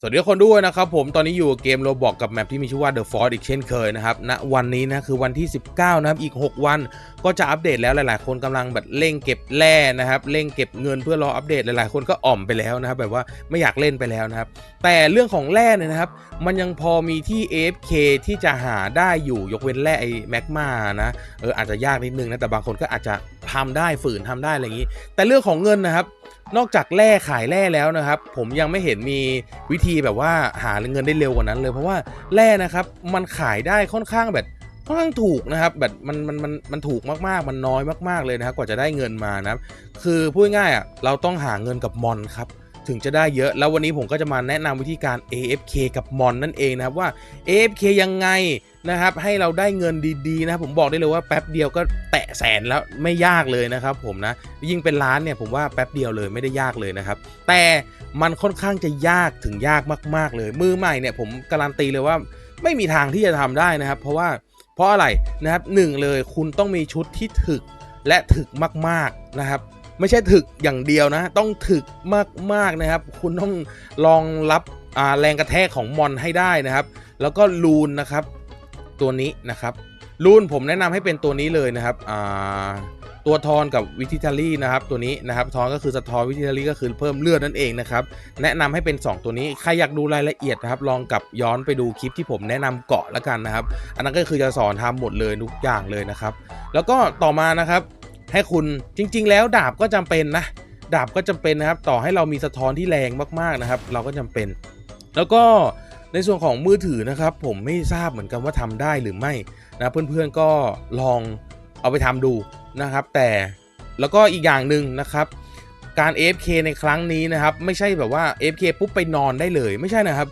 สวัสดีคนด้วยนะครับผมตอนนี้อยู่เกมโรบอกกับแมปที่มีชื่อว่า The Force อีกเช่นเคยนะครับณวันนี้นะคือวันที่ 19 นะครับอีก 6 วันก็จะอัปเดตแล้วหลายๆ คนกำลังแบบเร่งเก็บแร่นะครับเร่งเก็บเงินเพื่อรออัปเดตหลายๆ คนก็อ่อมไปแล้วนะครับแบบว่าไม่อยากเล่นไปแล้วนะครับแต่เรื่องของแร่เนี่ยนะครับมันยังพอมีที่ AFK ที่จะหาได้อยู่ยกเว้นแร่ไอ้แมกมานะเอออาจจะยากนิดนึงนะแต่บางคนก็อาจจะ ทำได้ฝืนทำได้อะไรอย่างนี้ แต่เรื่องของเงินนะครับ นอกจากแร่ขายแร่แล้วนะครับ ผมยังไม่เห็นมีวิธีแบบว่าหาเงินได้เร็วกว่านั้นเลยเพราะว่าแร่นะครับมันขายได้ค่อนข้างแบบค่อนข้างถูกนะครับแบบมันมันมันมันถูกมากๆ มันน้อยมากๆเลยนะครับกว่าจะได้เงินมานะครับคือพูดง่ายอะเราต้องหาเงินกับมอนครับ ถึงจะได้เยอะ แล้ววันนี้ผมก็จะมาแนะนำวิธีการ AFK กับมอนนั่นเองนะครับว่า AFK ยังไงนะครับให้เราได้เงินดีๆนะผมบอกได้เลยว่าแป๊บเดียวก็แตะแสนแล้วไม่ยากเลยนะครับผมนะยิ่งเป็นล้านเนี่ยผมว่าแป๊บเดียวเลยไม่ได้ยากเลยนะครับแต่มันค่อนข้างจะยากถึงยากมากๆเลย มือใหม่เนี่ยผมการันตีเลยว่าไม่มีทางที่จะทำได้นะครับ เพราะว่าเพราะอะไรนะครับหนึ่งเลยคุณต้องมีชุดที่ถึกและถึกมากๆนะครับ ไม่ใช่ถึกอย่างเดียวนะ ต้องถึกมากๆนะครับ คุณต้องลองรับแรงกระแทกของมอนให้ได้นะครับ แล้วก็ลูนนะครับ ตัวนี้นะครับลูนผมแนะนำให้เป็นตัวนี้เลยนะครับตัวทอนกับวิทิทารี่นะครับ ตัวนี้นะครับทอนก็คือสะท้อนวิทิทารี่ก็คือเพิ่มเลือดนั่นเองนะครับ แนะนำให้เป็น 2 ตัวนี้ใครอยากดูรายละเอียดนะครับ ลองกลับย้อนไปดูคลิปที่ผมแนะนำเกาะแล้วกันนะครับ อันนั้นก็คือจะสอนทำหมดเลยทุกอย่างเลยนะครับ แล้วก็ต่อมานะครับ ให้คุณจริง ๆ แล้วดาบก็จำเป็นนะดาบก็จำเป็นนะครับ ต่อให้เรามีสะท้อนที่แรงมากๆนะครับ เราก็จำเป็น แล้วก็ในส่วนของมือถือนะครับ ผมไม่ทราบเหมือนกันว่าทำได้หรือไม่นะเพื่อนๆก็ลองเอาไปทำดูนะครับ แต่แล้วก็อีกอย่างหนึ่งนะครับ การ AFK ในครั้งนี้นะครับ ไม่ใช่แบบว่า AFK ปุ๊บไปนอนได้เลย ไม่ใช่นะครับ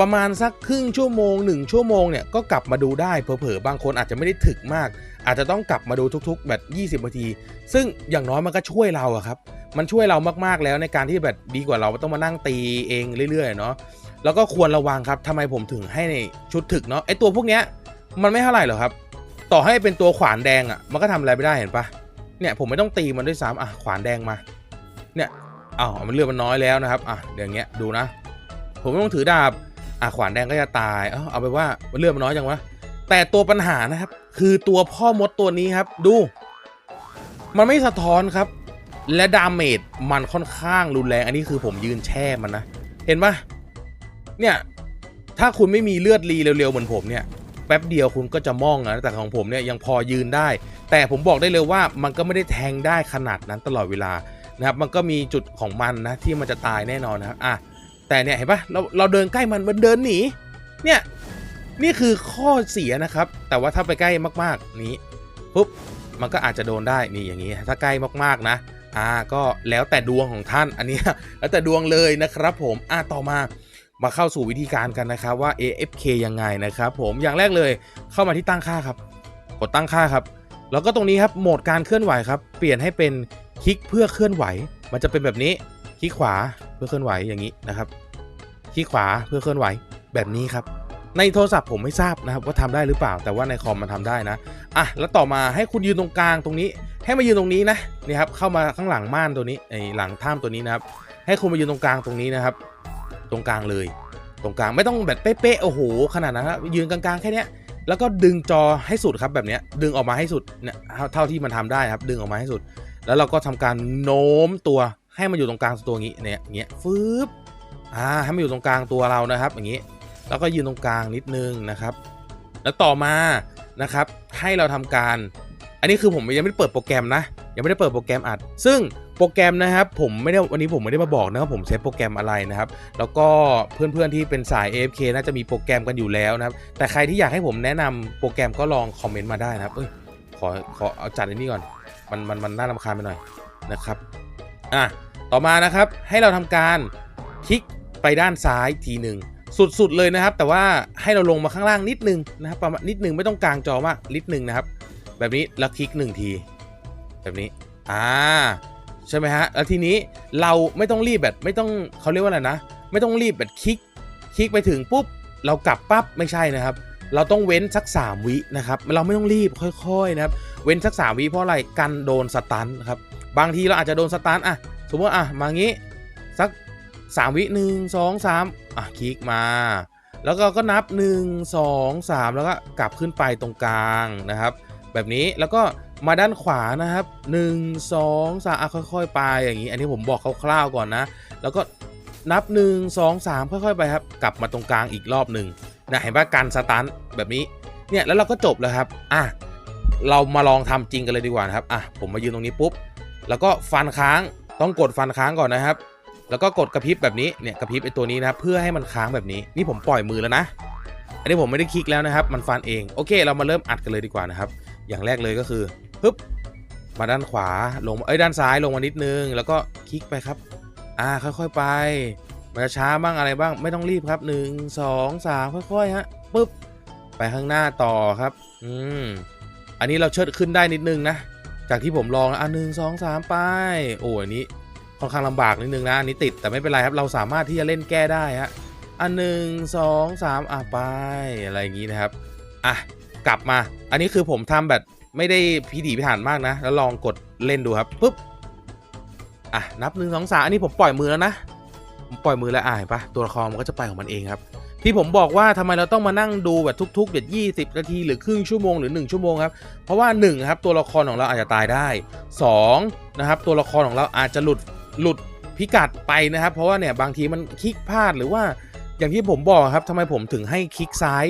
ประมาณสักครึ่งชั่วโมง 1 ชั่วโมงเนี่ยก็กลับมาดูได้เผลอๆบางคนอาจจะไม่ได้ถึกมาก อาจจะต้องกลับมาดูทุกๆ แบบ 20นาที ซึ่งอย่างน้อยมันก็ช่วยเราอะครับ มันช่วยเรามากๆแล้วในการที่แบบดีกว่าเราต้องมานั่งตีเองเรื่อยๆเนาะแล้วก็ควรระวังครับทำไมผมถึงให้ในชุดถึกเนาะไอตัวพวกเนี้ยมันไม่เท่าไหร่หรอกครับ ต่อให้เป็นตัวขวานแดงอะ่ะมันก็ทำอะไรไม่ได้เห็นปะเนี่ยผมไม่ต้องตีมันด้วยซ้ำอะขวานแดงมา เนี่ยอ้าวมันเลือดมันน้อยแล้วนะครับอะเดี๋ยวอย่างเงี้ยดูนะ ผมไม่ต้องถือดาบ อะขวานแดงก็จะตาย เอาเอาไปว่าเลือดมันน้อยจังวะ แต่ตัวปัญหานะครับ คือตัวพ่อมดตัวนี้ครับ ดู มันไม่สะท้อนครับ และดาเมจมันค่อนข้างรุนแรง อันนี้คือผมยืนแช่มันนะ เห็นปะเนี่ย ถ้าคุณไม่มีเลือดรีเร็วๆเหมือนผมเนี่ย แป๊บเดียวคุณก็จะมองนะแต่ของผมเนี่ยยังพอยืนได้ แต่ผมบอกได้เลยว่ามันก็ไม่ได้แทงได้ขนาดนั้นตลอดเวลานะครับ มันก็มีจุดของมันนะที่มันจะตายแน่นอนนะครับ อะ แต่เนี่ยเห็นปะเราเราเดินใกล้มันมันเดินหนี เนี่ยนี่คือข้อเสียนะครับ แต่ว่าถ้าไปใกล้มากๆนี้ปุ๊บมันก็อาจจะโดนได้นี่อย่างนี้ ถ้าใกล้มากๆนะอ่าก็แล้วแต่ดวงของท่านอันนี้แล้วแต่ดวงเลยนะครับ ผมอ่าต่อมามาเข้าสู่วิธีการกันนะครับว่า AFK ยังไงนะครับผมอย่างแรกเลยเข้ามาที่ตั้งค่าครับ กดตั้งค่าครับ แล้วก็ตรงนี้ครับโหมดการเคลื่อนไหวครับ เปลี่ยนให้เป็นคลิกเพื่อเคลื่อนไหว มันจะเป็นแบบนี้ คลิกขวาเพื่อเคลื่อนไหวอย่างนี้นะครับคลิกขวาเพื่อเคลื่อนไหวแบบนี้ครับ ในโทรศัพท์ผมไม่ทราบนะครับว่าทำได้หรือเปล่า แต่ว่าในคอมมันทำได้นะอะแล้วต่อมาให้คุณยืนตรงกลางตรงนี้ ให้มายืนตรงนี้นะนี่ครับเข้ามาข้างหลังม่านตัวนี้ไอหลังถ้ำตัวนี้นะครับ ให้คุณมายืนตรงกลางตรงนี้นะครับ ตรงกลางเลย ตรงกลางไม่ต้องแบบเป๊ะๆโอ้โหขนาดนั้นครับยืนกลางๆแค่นี้แล้วก็ดึงจอให้สุดครับแบบนี้ดึงออกมาให้สุดเนี่ยเท่าเท่าที่มันทำได้ครับ ดึงออกมาให้สุด แล้วเราก็ทำการโน้มตัว ให้มันอยู่ตรงกลางตัวนี้เนี่ยเงี้ยฟืบอ่าให้มันอยู่ตรงกลางตัวเรานะครับ อย่างงี้ แล้วก็ยืนตรงกลางนิดนึงนะครับ แล้วต่อมานะครับ ให้เราทำการ อันนี้คือผมยังไม่ได้เปิดโปรแกรมนะ ยังไม่ได้เปิดโปรแกรมอัด ซึ่งโปรแกรมนะครับ ผมไม่ได้วันนี้ผมไม่ได้มาบอกนะครับผมใช้โปรแกรมอะไรนะครับ แล้วก็เพื่อนๆที่เป็นสาย AFK น่าจะมีโปรแกรมกันอยู่แล้วนะครับ แต่ใครที่อยากให้ผมแนะนำโปรแกรมก็ลองคอมเมนต์มาได้นะครับเอ้ยขอขอเอาจัดอันนี้ก่อน มันมันมันน่ารำคาญไปหน่อยนะครับ อะ ต่อมานะครับให้เราทำการคลิกไปด้านซ้ายทีหนึ่งสุดๆเลยนะครับ แต่ว่าให้เราลงมาข้างล่างนิดนึงนะครับประมาณนิดนึงไม่ต้องกลางจอมากนิดนึงนะครับ แบบนี้แล้วคลิกหนึ่งที แบบนี้อ่าใช่ไหมฮะแล้วทีนี้เราไม่ต้องรีบแบบไม่ต้องเขาเรียกว่าอะไรนะ ไม่ต้องรีบแบบคลิกคลิกไปถึงปุ๊บ เรากลับปั๊บไม่ใช่นะครับ เราต้องเว้นสัก 3 วินะครับ เราไม่ต้องรีบค่อยๆนะครับ เว้นสัก 3 วิเพราะอะไรกันโดนสตันนะครับบางทีเราอาจจะโดนสตันอะ สมมติว่าอะมางี้สักสามวิหนึ่งสองสามอะคลิกมา แล้วก็ก็นับ1 2 3แล้วก็กลับขึ้นไปตรงกลางนะครับ แบบนี้แล้วก็มาด้านขวานะครับ1 2 3อะค่อย ๆ ไปอย่างนี้ อันนี้ผมบอกคร่าวๆก่อนนะ แล้วก็นับ1 2 3ค่อย ๆ ไปครับ กลับมาตรงกลางอีกรอบหนึ่งนะเห็นป่ะการสตันแบบนี้เนี่ยแล้วเราก็จบแล้วครับอะเรามาลองทำจริงกันเลยดีกว่านะครับอะผมมายืนตรงนี้ปุ๊บแล้วก็ฟันค้าง ต้องกดฟันค้างก่อนนะครับ แล้วก็กดกระพริบแบบนี้เนี่ยกระพริบไอตัวนี้นะครับเพื่อให้มันค้างแบบนี้นี่ผมปล่อยมือแล้วนะ อันนี้ผมไม่ได้คลิกแล้วนะครับ มันฟันเองโอเค เรามาเริ่มอัดกันเลยดีกว่านะครับ อย่างแรกเลยก็คือปึ๊บมาด้านขวาลงเอ้ยด้านซ้ายลงมานิดนึง แล้วก็คลิกไปครับ อ่าค่อยๆไป มันจะช้าบ้างอะไรบ้างไม่ต้องรีบครับหนึ่งสองสามค่อยๆฮะปึ๊บไปข้างหน้าต่อครับ อืมอันนี้เราเชิดขึ้นได้นิดนึงนะ จากที่ผมลองนะอะหนึ่งสองสามไปโอ้อันนี้ค่อนข้างลำบากนิดนึงนะอันนี้ติดแต่ไม่เป็นไรครับเราสามารถที่จะเล่นแก้ได้ฮะอันหนึ่งสองสามอะไปอะไรอย่างนี้นะครับอะกลับมา อันนี้คือผมทำแบบไม่ได้พิถีพิถันมากนะ แล้วลองกดเล่นดูครับปุ๊บอะนับหนึ่งสองสามอันนี้ผมปล่อยมือแล้วนะผมปล่อยมือแล้วอะเห็นปะตัวละครมันก็จะไปของมันเองครับ ที่ผมบอกว่าทำไมเราต้องมานั่งดูแบบทุกๆแบบยี่สิบนาทีหรือครึ่งชั่วโมงหรือ 1 ชั่วโมงครับ เพราะว่า1ครับตัวละครของเราอาจจะตายได้2นะครับตัวละครของเราอาจจะหลุดหลุดพิกัดไปนะครับ เพราะว่าเนี่ยบางทีมันคลิกพลาดหรือว่าอย่างที่ผมบอกครับทำไมผมถึงให้คลิกซ้าย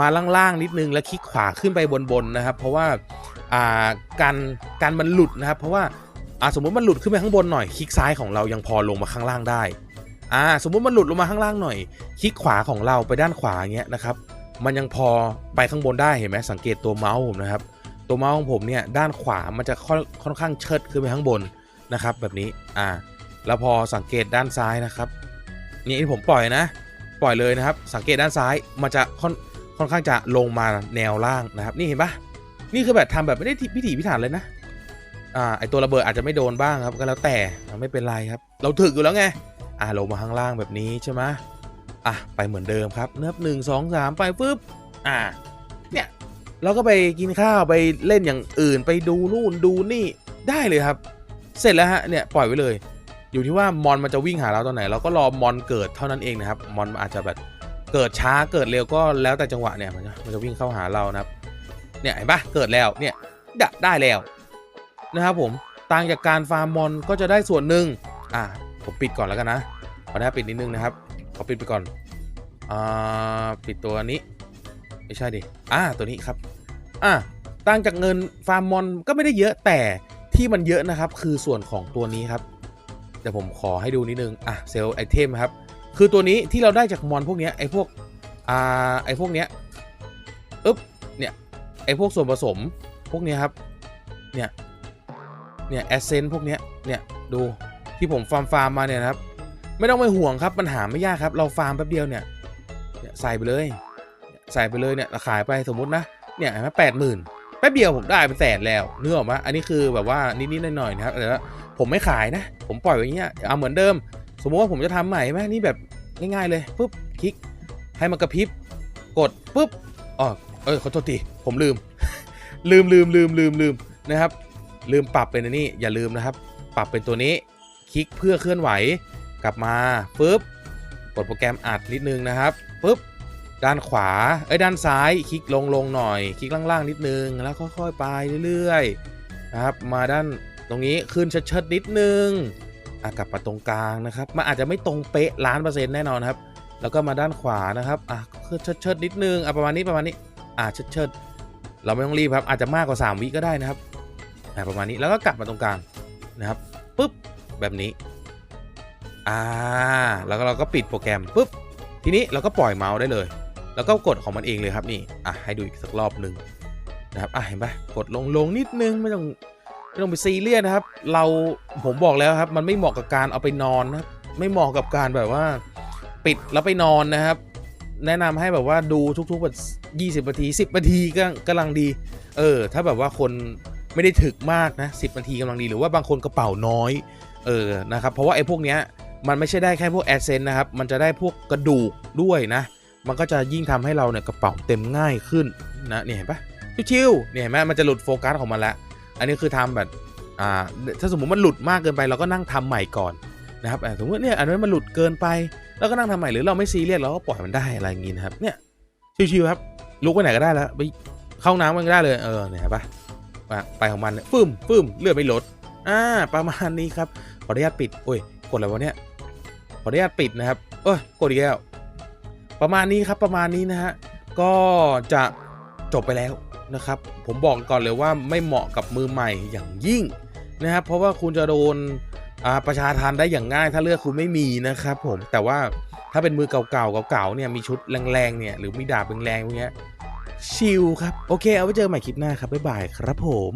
มาล่างๆนิดนึง แล้วคลิกขวาขึ้นไปบนๆนะครับ เพราะว่าอ่าการการมันหลุดนะครับ เพราะว่าสมมติมันหลุดขึ้นไปข้างบนหน่อยคลิกซ้ายของเรายังพอลงมาข้างล่างได้ อ่าสมมุติมันหลุดลงมาข้างล่างหน่อย คลิกขวาของเราไปด้านขวาเงี้ยนะครับ มันยังพอไปข้างบนได้เห็นไหมสังเกตตัวเมาส์ผมนะครับ ตัวเมาส์ของผมเนี่ยด้านขวามันจะค่อนค่อนข้างเชิดขึ้นไปข้างบนนะครับ แบบนี้อ่าแล้วพอสังเกตด้านซ้ายนะครับนี่ที่ผมปล่อยนะ ปล่อยเลยนะครับ สังเกตด้านซ้ายมันจะค่อนค่อนข้างจะลงมาแนวล่างนะครับ นี่เห็นปะนี่คือแบบทำแบบไม่ได้พิถีพิถันเลยนะอ่าไอตัวระเบิดอาจจะไม่โดนบ้างครับ ก็แล้วแต่ไม่เป็นไรครับ เราถึกอยู่แล้วไง อ่าลงมาข้างล่างแบบนี้ใช่ไหมอะไปเหมือนเดิมครับเนิบหนึ่งสองสามไปฟึบอ่าเนี่ยเราก็ไปกินข้าวไปเล่นอย่างอื่นไปดูนู่นดูนี่ได้เลยครับ เสร็จแล้วฮะเนี่ยปล่อยไว้เลย อยู่ที่ว่ามอนมันจะวิ่งหาเราตอนไหน เราก็รอมอนเกิดเท่านั้นเองนะครับมอนอาจจะแบบเกิดช้าเกิดเร็วก็แล้วแต่จังหวะเนี่ยมันจะวิ่งเข้าหาเรานะครับ เนี่ยเห็นปะเกิดแล้วเนี่ยได้แล้วนะครับผมต่างจากการฟาร์มมอนก็จะได้ส่วนหนึ่งอะ ผมปิดก่อนแล้วกันนะขอได้ปิดนิดนึงนะครับขอปิดไปก่อนอ่าปิดตัวนี้ ไม่ใช่ดิอ่าตัวนี้ครับอะต่างจากเงินฟาร์มมอนก็ไม่ได้เยอะแต่ที่มันเยอะนะครับ คือส่วนของตัวนี้ครับเดี๋ยวผมขอให้ดูนิดนึงอะเซลล์ไอเทมครับ คือตัวนี้ที่เราได้จากมอนพวกเนี้ยไอพวกอ่าไอพวกเนี้ยอึ๊บเนี่ยไอพวกส่วนผสมพวกเนี้ยครับเนี่ยเนี่ยแอสเซนพวกเนี้ยเนี่ยดู ที่ผมฟาร์มฟาร์มมาเนี่ยครับ ไม่ต้องไปห่วงครับปัญหาไม่ยากครับ เราฟาร์มแป๊บเดียวเนี่ยใส่ไปเลย ใส่ไปเลยเนี่ยขายไปสมมตินะเนี่ยเห็นไหมแปดหมื่นแป๊บเดียวผมได้เป็นแสนแล้วเนื้อออกมาอันนี้คือแบบว่านิดๆหน่อยๆนะครับแต่ว่าผมไม่ขายนะ ผมปล่อยไว้อย่างเงี้ยเอาเหมือนเดิม สมมติว่าผมจะทำใหม่ไหมนี่แบบง่ายๆเลยปุ๊บคลิกให้มันกระพริบกดปุ๊บอ๋อเออขอโทษทีผมลืม ลืมลืมลืมลืมลืมนะครับ ลืมปรับเป็นอันนี้อย่าลืมนะครับ ปรับเป็นตัวนี้ คลิกเพื่อเคลื่อนไหว กลับมาปุ๊บกดโปรแกรมอัดนิดนึงนะครับปุ๊บด้านขวาเอ้ยด้านซ้าย คลิกลงลงหน่อย คลิกล่างๆนิดนึงแล้วค่อยๆไปเรื่อยๆนะครับมาด้านตรงนี้ขึ้นเชิดๆนิดนึงอะกลับมาตรงกลางนะครับมันอาจจะไม่ตรงเป๊ะล้านเปอร์เซ็นต์แน่นอนครับ แล้วก็มาด้านขวานะครับอะขึ้นเชิดๆนิดนึงอะประมาณนี้ประมาณนี้อะเชิดๆเราไม่ต้องรีบครับอาจจะมากกว่า 3 วิก็ได้นะครับอะประมาณนี้แล้วก็กลับมาตรงกลางนะครับปุ๊บ แบบนี้ อ่า แล้วเราก็ปิดโปรแกรมปุ๊บ ทีนี้เราก็ปล่อยเมาส์ได้เลย แล้วก็กดของมันเองเลยครับนี่ อะให้ดูอีกสักรอบหนึ่งนะครับ อะเห็นปะกดลงลงนิดนึงไม่ต้องไม่ต้องไปซีเรียสนะครับ เราผมบอกแล้วครับ มันไม่เหมาะกับการเอาไปนอนนะครับ ไม่เหมาะกับการแบบว่า ปิดแล้วไปนอนนะครับ แนะนำให้แบบว่าดูทุกๆแบบยี่สิบนาทีสิบนาทีก็กำลังดี เออ ถ้าแบบว่าคนไม่ได้ถึกมากนะสิบนาทีกำลังดีหรือว่าบางคนกระเป๋าน้อย เออนะครับเพราะว่าไอ้พวกเนี้ยมันไม่ใช่ได้แค่พวกแอดเซนนะครับ มันจะได้พวกกระดูกด้วยนะ มันก็จะยิ่งทำให้เราเนี่ยกระเป๋าเต็มง่ายขึ้นนะเนี่ยเห็นปะชิวๆเนี่ยเห็นไหมมันจะหลุดโฟกัสของมันละ อันนี้คือทำแบบอ่าถ้าสมมติมันหลุดมากเกินไปเราก็นั่งทำใหม่ก่อนนะครับสมมติเนี่ยอันนั้นมันหลุดเกินไปแล้วก็นั่งทำใหม่หรือเราไม่ซีเรียสเราก็ปล่อยมันได้อะไรอย่างงี้นะครับเนี่ยชิวๆครับลุกไปไหนก็ได้แล้วไปเข้าน้ำมันก็ได้เลยเออเนี่ยเห็นปะไปของมันเนี่ยฟึ่มฟึ่มเลือดไม่ลดอ่าประมาณนี้ครับ ขออนุญาตปิดโอ้ยกดอะไรวะเนี่ยขออนุญาตปิดนะครับเอ้ยกดอีกแล้วประมาณนี้ครับประมาณนี้นะฮะก็จะจบไปแล้วนะครับ ผมบอกก่อนเลยว่าไม่เหมาะกับมือใหม่อย่างยิ่งนะครับ เพราะว่าคุณจะโดนประชาทานได้อย่างง่ายถ้าเลือกคุณไม่มีนะครับผมแต่ว่าถ้าเป็นมือเก่าๆเก่าๆเนี่ยมีชุดแรงๆเนี่ยหรือมีดาบแรงๆพวกเนี้ยชิลครับ โอเคเอาไว้เจอกันใหม่คลิปหน้าครับบ๊ายบายครับผม